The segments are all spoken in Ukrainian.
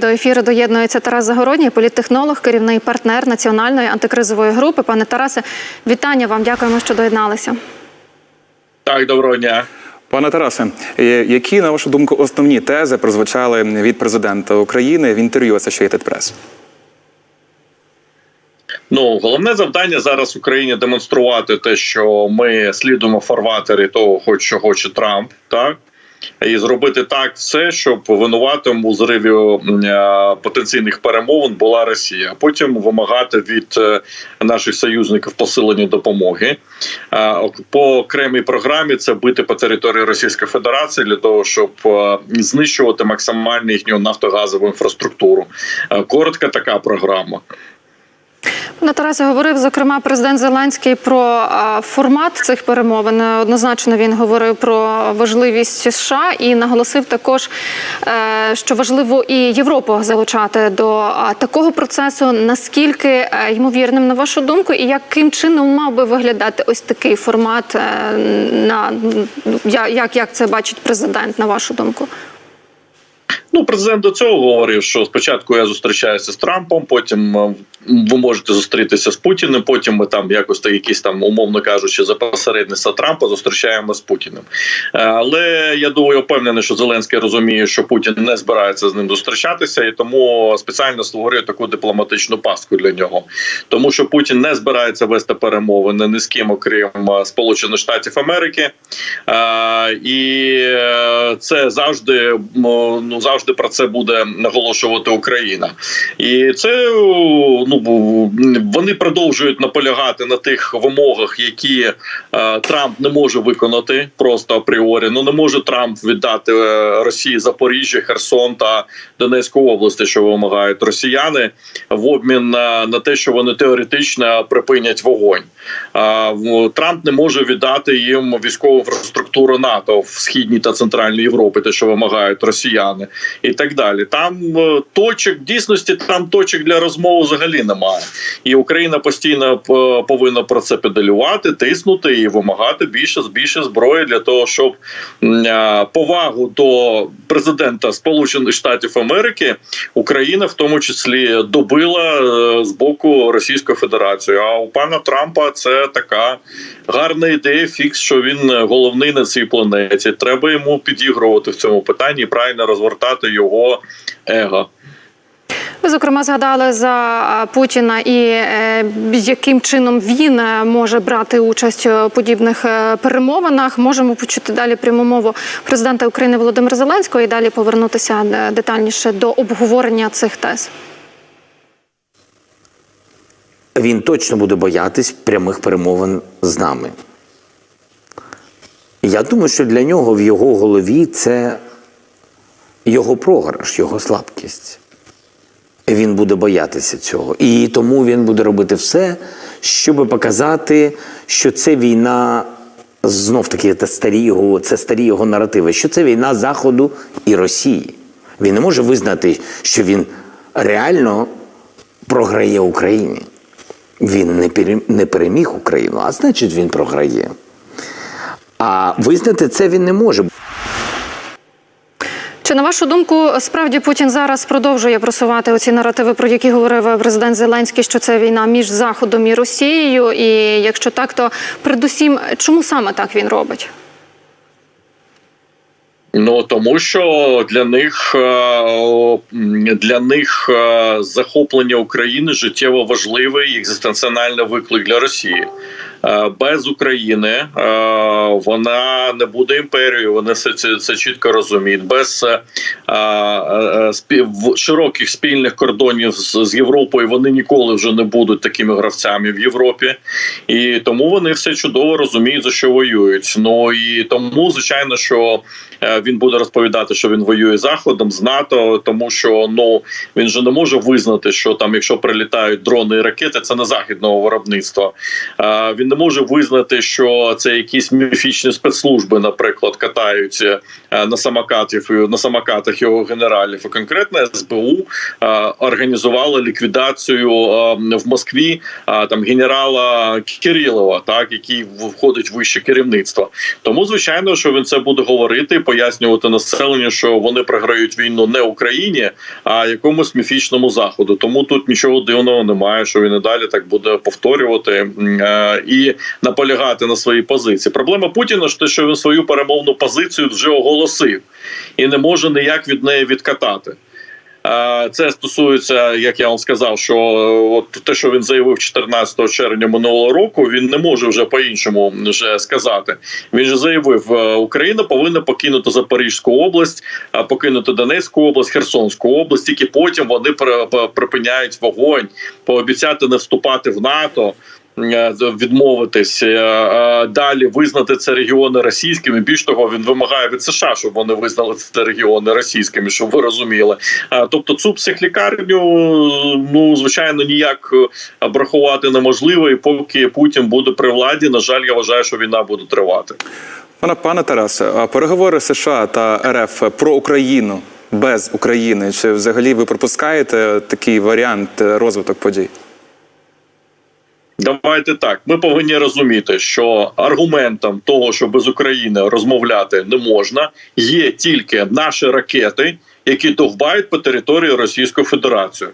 До ефіру доєднується Тарас Загородній, політтехнолог, керівний партнер національної антикризової групи. Пане Тарасе, вітання вам. Дякуємо, що доєдналися. Так, доброго дня. Пане Тарасе, е, які на вашу думку основні тези прозвучали від президента України в інтерв'ю Associated Press? Ну головне завдання зараз Україні демонструвати те, що ми слідуємо фарватері того, хоч що хоче Трамп, так і зробити так все, щоб винуватим у зриві е, потенційних перемовин була Росія. Потім вимагати від е, наших союзників посилення допомоги Е, по окремій програмі. Це бити по території Російської Федерації для того, щоб знищувати максимально їхню нафтогазову інфраструктуру. Коротка така програма. Пане Тарасе, говорив зокрема президент Зеленський про формат цих перемовин. Однозначно він говорив про важливість США і наголосив також, е, що важливо і Європу залучати до такого процесу. Наскільки е, ймовірним на вашу думку, і яким чином мав би виглядати ось такий формат? е, На я- як, як це бачить президент, на вашу думку? Ну, президент до цього говорив, що спочатку я зустрічаюся з Трампом, потім е, ви можете зустрітися з Путіним. Потім ми там якось так, якісь там, умовно кажучи, за посередництва Трампа зустрічаємо з Путіним. Е, Але я думаю, впевнений, що Зеленський розуміє, що Путін не збирається з ним зустрічатися, і тому спеціально створює таку дипломатичну пастку для нього, тому що Путін не збирається вести перемовини ні з ким, окрім е, Сполучених Штатів Америки. І це завжди ну завжди про це буде наголошувати Україна, і це ну вони продовжують наполягати на тих вимогах, які е, Трамп не може виконати просто апріорі. Ну не може Трамп віддати е, Росії Запоріжжя, Херсон та Донецьку області, що вимагають росіяни, в обмін на, на те, що вони теоретично припинять вогонь. Трамп не може віддати їм військову інфраструктуру НАТО в східній та центральній Європі, те, що вимагають росіяни, і так далі. Там е, точок дійсності там точок для розмови взагалі немає. І Україна постійно е, повинна про це педалювати, тиснути і вимагати більше більше зброї для того, щоб е, повагу до президента Сполучених Штатів Америки Україна в тому числі добила з боку Російської Федерації. А у пана Трампа це така гарна ідея, фікс, що він головний на цій планеті. Треба йому підігрувати в цьому питанні і правильно розвертати його его. Ви зокрема згадали за Путіна і е, яким чином він е, може брати участь у подібних е, перемовинах. Можемо почути далі пряму мову президента України Володимира Зеленського і далі повернутися детальніше до обговорення цих тез. він точно буде боятись прямих перемовин з нами. Я думаю, що для нього в його голові це його програш, його слабкість. Він буде боятися цього. І тому він буде робити все, щоб показати, що це війна. Знов таки, це старі його, це старі його наративи, що це війна Заходу і Росії. Він не може визнати, що він реально програє Україні. Він не переміг Україну, а значить він програє. А визнати це він не може. Чи на вашу думку, справді Путін зараз продовжує просувати оці наративи, про які говорив президент Зеленський, що це війна між Заходом і Росією? І якщо так, то передусім, чому саме так він робить? Ну тому що для них е, для них е, захоплення України життєво важливий і екзистенціональний виклик для Росії. Е, Без України е, вона не буде імперією. Вони це, це, це чітко розуміють. Без е, спів, широких спільних кордонів з, з Європою вони ніколи вже не будуть такими гравцями в Європі, і тому вони все чудово розуміють за що воюють. Ну і тому, звичайно, що він буде розповідати, що він воює заходом з НАТО, тому що ну він же не може визнати, що там, якщо прилітають дрони і ракети, це не західного виробництва. Він не не може визнати, що це якісь міфічні спецслужби, наприклад, катаються е, на самокатів на самокатах його генералів. А конкретно СБУ е, організувала ліквідацію е, в Москві е, там генерала Кирилова, так який входить в вище керівництво. Тому звичайно, що він це буде говорити, пояснювати населенню, що вони програють війну не Україні, а якомусь міфічному заходу. Тому тут нічого дивного немає, що він і далі так буде повторювати е, і наполягати на своїй позиції. Проблема Путіна ж те, що він свою перемовну позицію вже оголосив і не може ніяк від неї відкатати. Це стосується, як я вам сказав, що от те, що він заявив 14 червня минулого року, він не може вже по-іншому вже сказати. Він же заявив, е, Україна повинна покинути Запорізьку область, покинути Донецьку область, Херсонську область. Тільки потім вони при- при- припиняють вогонь, пообіцяти не вступати в НАТО. Е, Відмовитись е, е, далі визнати це регіони російськими. Більш того, він вимагає від США, щоб вони визнали це регіони російськими, щоб ви розуміли. Тобто цю психлікарню, ну звичайно, ніяк е, брахувати неможливо, і поки Путін буде при владі, на жаль, я вважаю, що війна буде тривати. Пане пане Тарасе, переговори США та РФ про Україну без України. Чи взагалі ви пропускаєте такий варіант розвиток подій? Давайте так. Ми повинні розуміти, що аргументом того, що без України розмовляти не можна, є тільки наші ракети, які довбають по території Російської Федерації.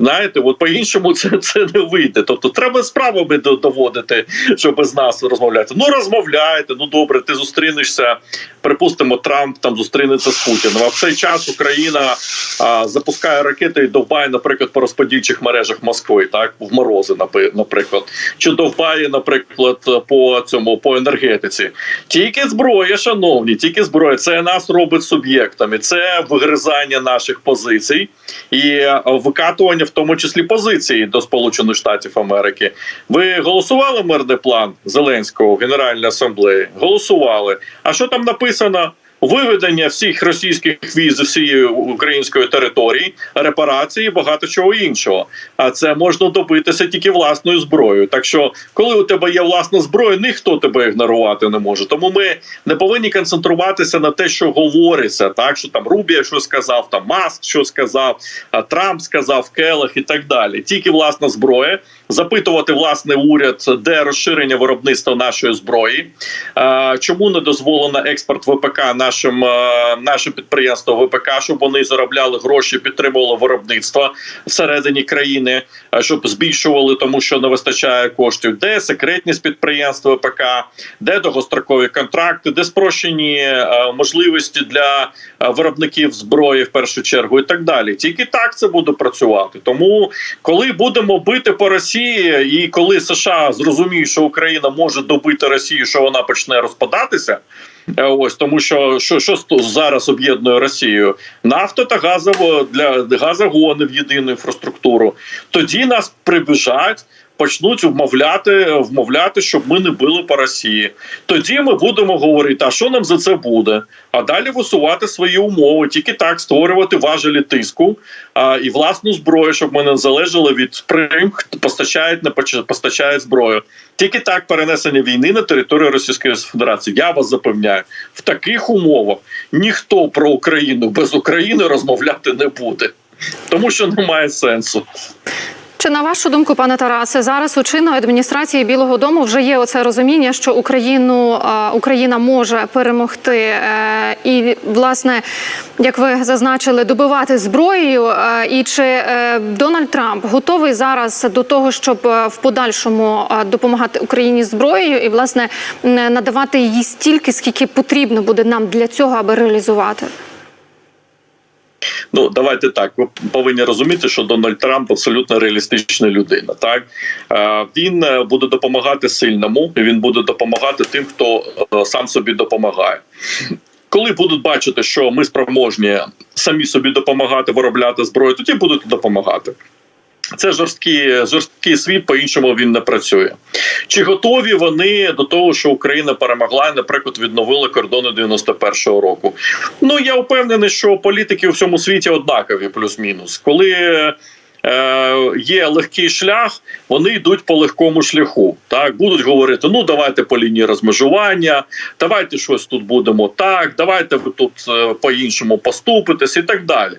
Знаєте, от по-іншому це, це не вийде. Тобто, треба справами доводити, що без нас розмовляти. Ну розмовляйте. Ну добре, ти зустрінешся. Припустимо, Трамп там зустрінеться з Путіним. А в цей час Україна а, запускає ракети і довбає, наприклад, по розподільчих мережах Москви, так в морози, наприклад, чи довбає, наприклад, по цьому по енергетиці. Тільки зброя, шановні, тільки зброя. Це нас робить суб'єктами. Це вигризання наших позицій і е, викатування, в тому числі позиції до Сполучених Штатів Америки. Ви голосували мирний план Зеленського в Генеральній асамблеї? Голосували. А що там написано? Виведення всіх російських віз з всієї української території, репарації, багато чого іншого. А це можна добитися тільки власною зброєю. Так що, коли у тебе є власна зброя, ніхто тебе ігнорувати не може. Тому ми не повинні концентруватися на те, що говориться, так що там Рубія що сказав, там Маск що сказав, Трамп сказав, Келах і так далі. Тільки власна зброя, запитувати власний уряд, де розширення виробництва нашої зброї, чому не дозволено експорт ВПК нашим е, нашим підприємствам ВПК, щоб вони заробляли гроші, підтримували виробництво всередині країни, е, щоб збільшували, тому що не вистачає коштів. Де секретність підприємств ВПК, де довгострокові контракти, де спрощені е, можливості для виробників зброї в першу чергу, і так далі. Тільки так це буде працювати. Тому, коли будемо бити по Росії, і коли США зрозуміють, що Україна може добити Росію, що вона почне розпадатися. Е, Ось тому, що що, що зараз об'єднує Росію нафта та газово для газогони в єдину інфраструктуру. Тоді нас прибіжать. Почнуть вмовляти, вмовляти, щоб ми не били по Росії. Тоді ми будемо говорити, а що нам за це буде? А далі висувати свої умови, тільки так створювати важелі тиску а, і власну зброю, щоб ми не залежали від прим, хто постачають, не постачає зброю. Тільки так перенесення війни на територію Російської Федерації. Я вас запевняю, в таких умовах ніхто про Україну без України розмовляти не буде, тому що немає сенсу. Чи на вашу думку, пане Тарасе, зараз у чинної адміністрації Білого Дому вже є оце розуміння, що Україну Україна може перемогти, е, і власне, як ви зазначили, добивати зброєю? Е, І чи е, Дональд Трамп готовий зараз до того, щоб в подальшому допомагати Україні зброєю і власне надавати її стільки, скільки потрібно буде нам для цього, аби реалізувати? Ну давайте так. Ви повинні розуміти, що Дональд Трамп абсолютно реалістична людина. Так Е, він е, буде допомагати сильному, він буде допомагати тим, хто е, сам собі допомагає. Коли будуть бачити, що ми спроможні самі собі допомагати виробляти зброю, тоді будуть допомагати. Це жорсткий, жорсткий світ, по-іншому він не працює. Чи готові вони до того, що Україна перемогла і, наприклад, відновила кордони 91-го року? Ну я впевнений, що політики у всьому світі однакові, плюс-мінус. Коли є легкий шлях, вони йдуть по легкому шляху. Так будуть говорити: ну давайте по лінії розмежування, давайте щось тут будемо так, давайте ви тут е, по-іншому поступитесь і так далі.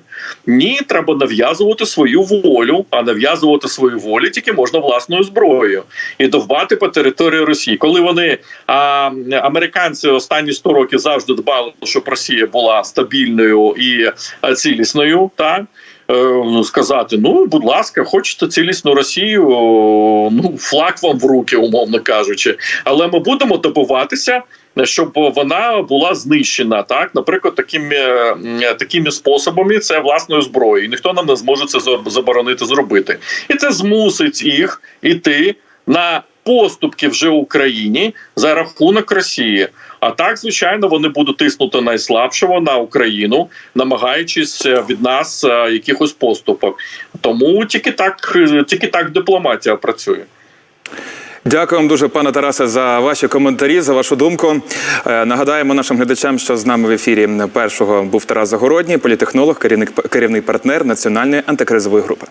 Ні, треба нав'язувати свою волю, а нав'язувати свою волю тільки можна власною зброєю і довбати по території Росії. Коли вони а, американці останні 100 років завжди дбали, щоб Росія була стабільною і е, цілісною, так. Е, Сказати, ну будь ласка, хочете цілісну Росію, ну флаг вам в руки, умовно кажучи. Але ми будемо добиватися, щоб вона була знищена, так, наприклад, такими, такими способами, це власною зброєю. Ніхто нам не зможе це заборонити зробити. І це змусить їх іти на поступки вже Україні за рахунок Росії. А так, звичайно, вони будуть тиснути найслабшого на Україну, намагаючись е, від нас е, якихось поступок. Тому тільки так, е, тільки так дипломатія працює. Дякую вам дуже, пане Тарасе, за ваші коментарі, за вашу думку. Нагадаємо нашим глядачам, що з нами в ефірі першого був Тарас Загородній, політехнолог, керівник керівний партнер національної антикризової групи.